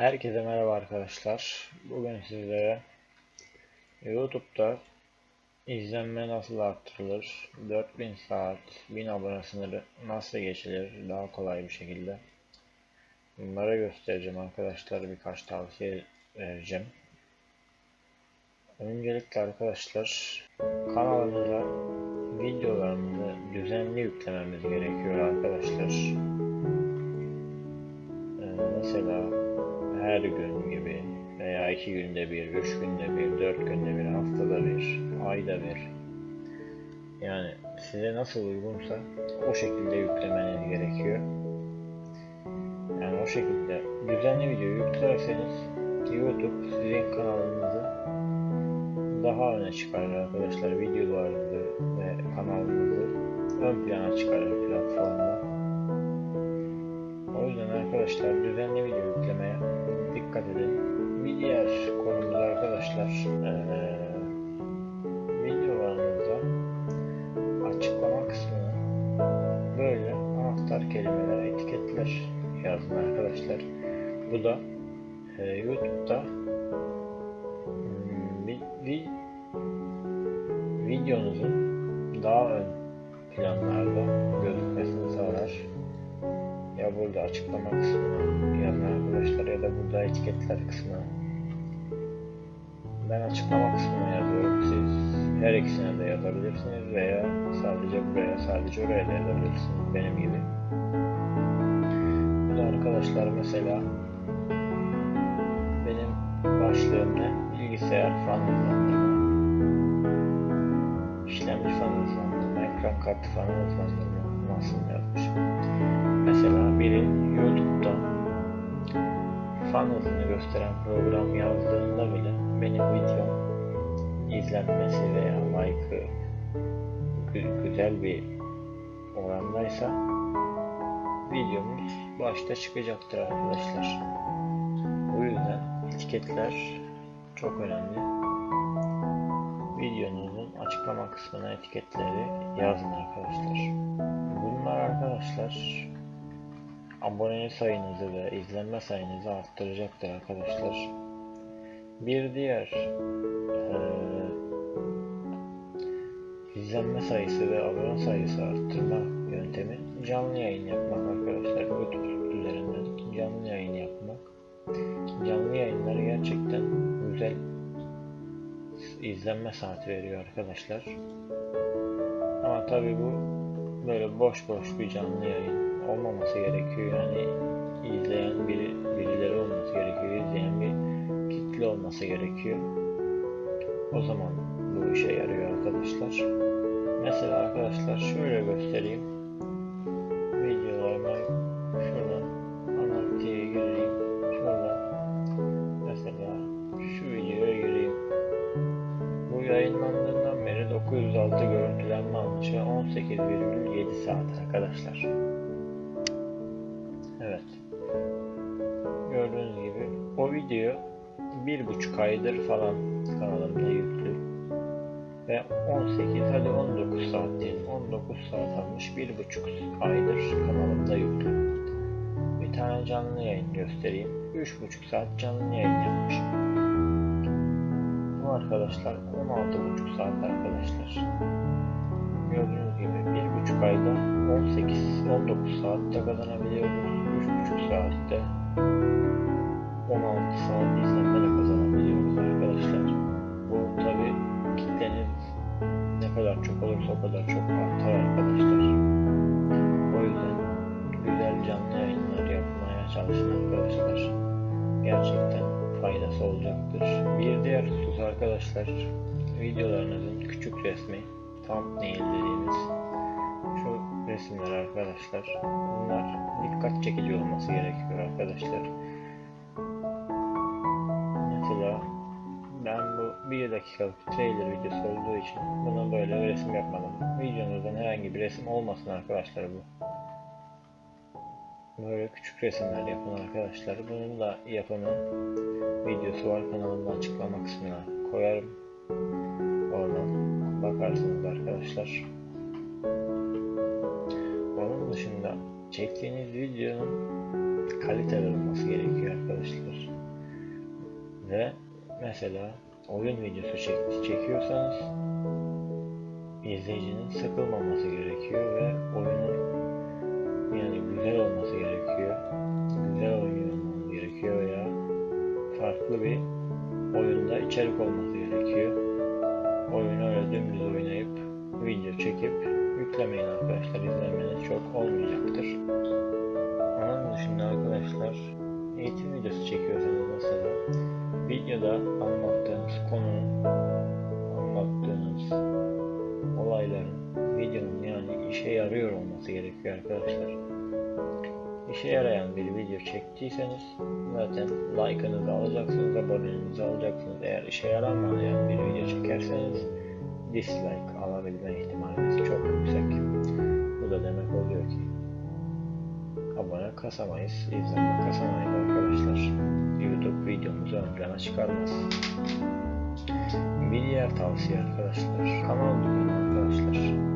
Herkese merhaba arkadaşlar. Bugün sizlere YouTube'da izlenme nasıl arttırılır, 4000 saat, 1000 abone sınırı nasıl geçilir daha kolay bir şekilde bunları göstereceğim arkadaşlar. Birkaç tavsiye vereceğim. Öncelikle arkadaşlar kanalımıza videolarımızı düzenli yüklememiz gerekiyor arkadaşlar. Ee, mesela her gün gibi veya iki günde bir, üç günde bir, dört günde bir, haftada bir, ayda bir. Yani size nasıl uygunsa o şekilde yüklemeniz gerekiyor. Yani o şekilde düzenli video yüklerseniz YouTube sizin kanalınızı daha öne çıkarır arkadaşlar. Videolarınızı ve kanalınızı ön plana çıkarır platformda. O yüzden arkadaşlar düzenli video yüklemeye dikkat edin. Bir diğer konumuz arkadaşlar eee videolarınızda açıklama kısmına böyle anahtar kelimeler, etiketler yazın arkadaşlar. Bu da eee, YouTube'da hmm, videonuzun daha ön planlarda gözükmesini sağlar ya burada açıklama kısmına yazın da burada etiketler kısmına ben açıklama kısmına yazıyorum. Siz her ikisine de yazabilirsiniz veya sadece buraya sadece oraya da yazabilirsiniz benim gibi. Bu da arkadaşlar mesela benim başlığım ne? Bilgisayar fan hızlandırma. İşlemci fan hızlandırma ekran kartı fan hızlandırma nasıl yazmışım. Mesela biri YouTube'da fan gösteren program yazdığında bile benim videom izlenmesi veya like'ı gü- güzel bir orandaysa videomuz başta çıkacaktır arkadaşlar. O yüzden etiketler çok önemli. Videonuzun açıklama kısmına etiketleri yazın arkadaşlar. Bunlar arkadaşlar abone sayınızı ve izlenme sayınızı arttıracaktır arkadaşlar. Bir diğer eee, izlenme sayısı ve abone sayısı arttırma yöntemi canlı yayın yapmak arkadaşlar. YouTube üzerinden canlı yayın yapmak. Canlı yayınları gerçekten güzel izlenme saati veriyor arkadaşlar. Ama tabi bu böyle boş boş bir canlı yayın olmaması gerekiyor. Yani izleyen biri, birileri olması gerekiyor. izleyen bir kitle olması gerekiyor. O zaman bu işe yarıyor arkadaşlar. Mesela arkadaşlar şöyle göstereyim. Videolarıma şuradan analitiğe gireyim. Şuradan mesela şu videoya gireyim. Bu yayınlandığından beri 906 görüntülenme almış ve 18,7 saat arkadaşlar. Evet. Gördüğünüz gibi o video bir buçuk aydır falan kanalımda yüklü. Ve 18 hadi 19 saat diyelim. 19 saat almış bir buçuk aydır kanalımda yüklü. Bir tane canlı yayın göstereyim. 3,5 saat canlı yayın yapmışım. Arkadaşlar 16,5 saat arkadaşlar. Gördüğünüz gibi bir buçuk ayda 18-19 saatte kazanabiliyoruz. 3,5 saatte 16 saat izlenme de kazanabiliyoruz arkadaşlar. Bu tabi kitleniz ne kadar çok olursa o kadar çok artar arkadaşlar. O yüzden güzel canlı yayınlar yapmaya çalışın arkadaşlar. Gerçekten faydası olacaktır. Bir diğer husus arkadaşlar videolarınızın küçük resmi thumbnail dediğimiz resimler arkadaşlar. Bunlar dikkat çekici olması gerekiyor arkadaşlar. Mesela ben bu 1 dakikalık trailer videosu olduğu için buna böyle bir resim yapmadım. Videonuzdan herhangi bir resim olmasın arkadaşlar bu. Böyle küçük resimler yapın arkadaşlar. Bunun da yapımı videosu var kanalımda açıklama kısmına koyarım. Oradan bakarsınız arkadaşlar. Onun dışında çektiğiniz videonun kaliteli olması gerekiyor arkadaşlar. Ve mesela oyun videosu çek- çekiyorsanız izleyicinin sıkılmaması gerekiyor ve oyunun yani güzel olması gerekiyor. Güzel oynuyor olmanız gerekiyor veya farklı bir oyunda içerik olması gerekiyor. Oyunu öyle dümdüz oynayıp video çekip yüklemeyin arkadaşlar. İzlenmeniz çok olmayacaktır. Onun dışında arkadaşlar eğitim videosu çekiyorsanız mesela videoda anlattığınız konunun anlattığınız olayların videonun yani işe yarıyor olması gerekiyor arkadaşlar. İşe yarayan bir video çektiyseniz zaten like'ınızı alacaksınız, abonenizi alacaksınız. Eğer işe yaramayan bir video çekerseniz dislike alabilme ihtimaliniz çok yüksek. Bu da demek oluyor ki abone kasamayız, izlenme kasamayız arkadaşlar. YouTube videomuzu ön plana çıkarmaz. Bir diğer tavsiye arkadaşlar, kanal düzeni arkadaşlar.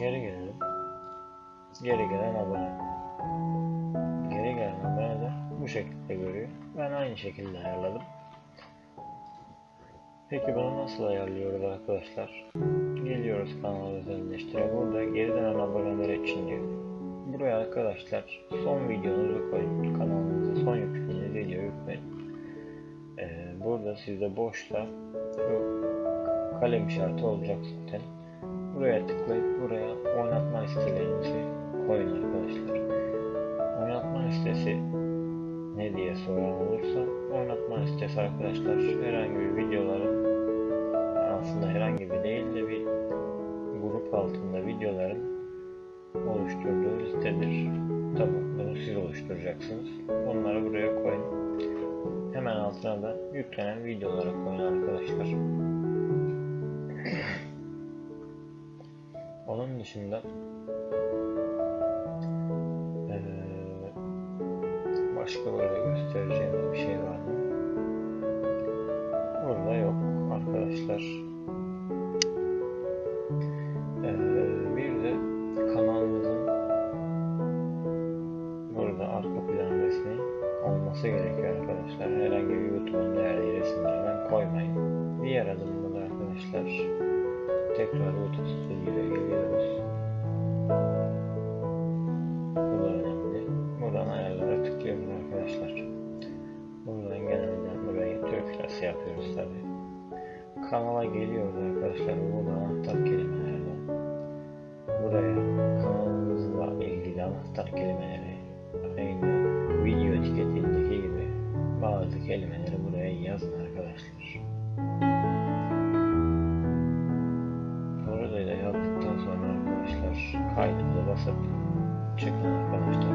Geri gelelim. Geri gelen abone. Geri gelen abone de bu şekilde görüyor. Ben aynı şekilde ayarladım. Peki bunu nasıl ayarlıyoruz arkadaşlar? Geliyoruz kanal özelleştire. Burada geri dönen aboneler için diyor. Buraya arkadaşlar son videonuzu koyun. Kanalınıza son yüklediğiniz videoyu yükleyin. Ee, burada sizde boşta şu kalem işareti olacak zaten. Buraya tıklayıp buraya oynatma listelerinizi koyun arkadaşlar. Oynatma listesi ne diye soran olursa oynatma listesi arkadaşlar herhangi bir videoların aslında herhangi bir değil de bir grup altında videoların oluşturduğu listedir. Tabi bunu siz oluşturacaksınız. Onları buraya koyun. Hemen altına da yüklenen videolara koyun arkadaşlar. Dışında eee, başka böyle göstereceğimiz bir şey var mı? Burada yok arkadaşlar. Eee, bir de kanalımızın burada arka plan resmi olması gerekiyor arkadaşlar. Herhangi bir YouTube'un değerli resimlerden koymayın. Diğer adımda da arkadaşlar tekrar YouTube Studio'ya geliyoruz. Bu da önemli. Buradan ayarlara tıklıyoruz arkadaşlar. Buradan genelde burayı Türk lirası yapıyoruz tabi. Kanala geliyoruz arkadaşlar. Burada anahtar kelimelerden. Buraya kanalımızla ilgili anahtar kelimeleri aynı video etiketindeki gibi bazı kelimeleri buraya yazın arkadaşlar. Basıp çıkın arkadaşlar.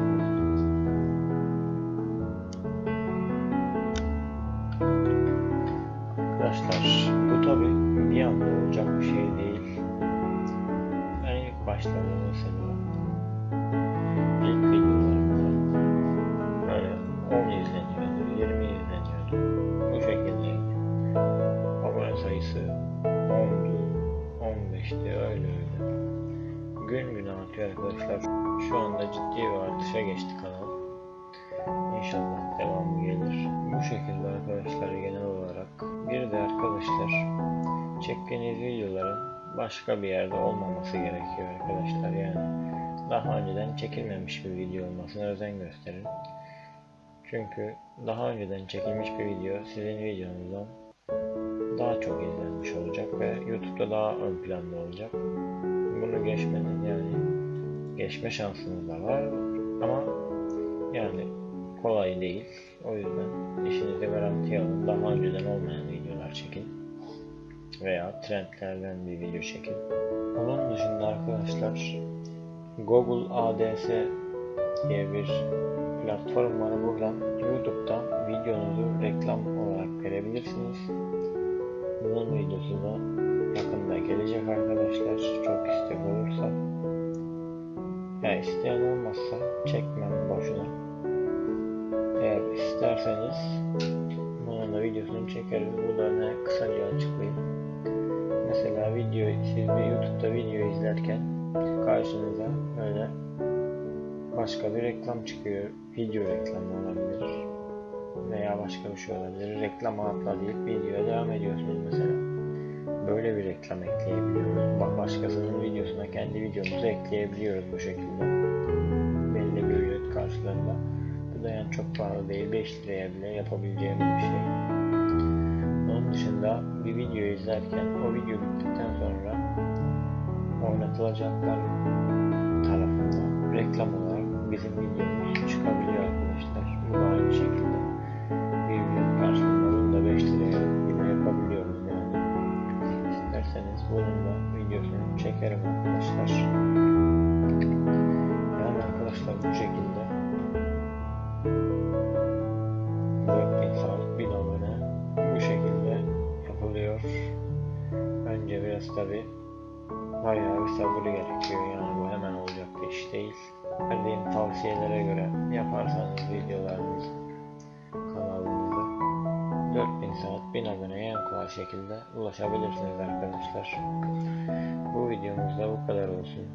Arkadaşlar bu tabi bir anda olacak bir şey değil. Ben ilk başlarda mesela Gün gün artıyor arkadaşlar. Şu anda ciddi bir artışa geçti kanal. İnşallah devamı gelir. Bu şekilde arkadaşlar genel olarak. Bir de arkadaşlar çektiğiniz videoların başka bir yerde olmaması gerekiyor arkadaşlar yani. Daha önceden çekilmemiş bir video olmasına özen gösterin. Çünkü daha önceden çekilmiş bir video sizin videonuzdan daha çok izlenmiş olacak ve YouTube'da daha ön planda olacak. Bunu geçmenin yani geçme şansınız da var ama yani kolay değil. O yüzden işinizi garantiye alın. Daha önceden olmayan videolar çekin. Veya trendlerden bir video çekin. Onun dışında arkadaşlar Google ADS diye bir platform var. Buradan YouTube'da videonuzu reklam olarak verebilirsiniz. Bunun videosu da yakında gelecek arkadaşlar. Çok istek olursa. Ya isteyen olmazsa çekmem boşuna. Eğer isterseniz bunun da videosunu çekeriz. Bu da ne kısaca açıklayayım. Mesela video siz bir YouTube'da video izlerken karşınıza böyle başka bir reklam çıkıyor. Video reklamı olabilir. Veya başka bir şey olabilir. Reklam atla deyip videoya devam ediyorsunuz mesela. Böyle bir reklam ekleyebiliyoruz. Bak başkasının videosuna kendi videomuzu ekleyebiliyoruz bu şekilde. Belli bir ücret karşılığında. Bu da yani çok pahalı değil. 5 liraya bile yapabileceğimiz bir şey. Onun dışında bir video izlerken o video bittikten sonra oynatılacaklar tarafından reklam olarak bizim videomuz çıkabiliyor çekerim arkadaşlar. Yani arkadaşlar bu şekilde 4000 saat 1000 abone bu şekilde yapılıyor. Önce biraz tabi bayağı bir sabır gerekiyor yani bu hemen olacak bir iş değil. Verdiğim tavsiyelere göre yaparsanız videolarınızı kanalınızda 4000 saat 1000 aboneye en kolay şekilde ulaşabilirsiniz arkadaşlar. Bu videomuzda bu kadar olsun.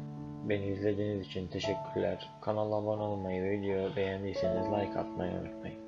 Beni izlediğiniz için teşekkürler. Kanala abone olmayı ve videoyu beğendiyseniz like atmayı unutmayın.